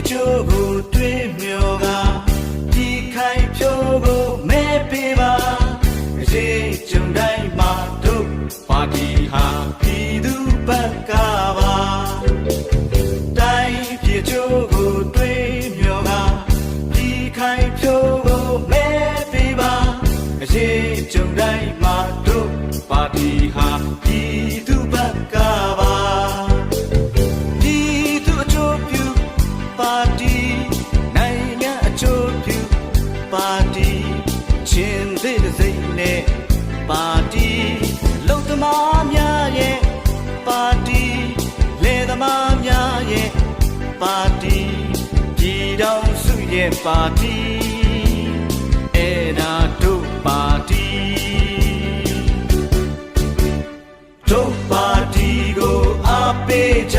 အကျိုးကိုတွေးမျောကဒီခိုင်ဖြိုးကိုမဲပေးပါအရေးကြုံတိုင်းမှာတို့ပါတီဟာပြည်သူဘက်ကပါတိုင်းပြည်အ ပါတီချင်းသေးတဲ့စိတ်နဲ့ပါတီလုံသမားများရဲ့ပါတီလေသမားများရဲ့ပါတီပြည်တော်စုရဲ့ပါတီအဲ့ဒါတို့ပါတီတို့ပါတီကိုအားပေးကြ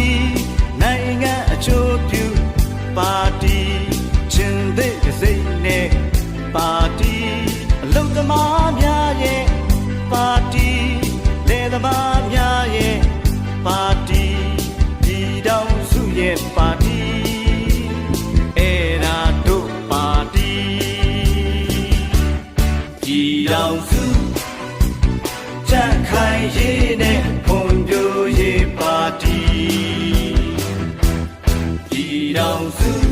မားများရဲ့ပါတီလေသမားများရဲ့ပါတီဒီတောင်စုရဲ့ပါတီအဲရာတို့ပါတီဒီတောင်စုကြံ့ခိုင်ရေးနဲ့ဖွံ့ဖြိုးရေးပါတီဒီတောင်စု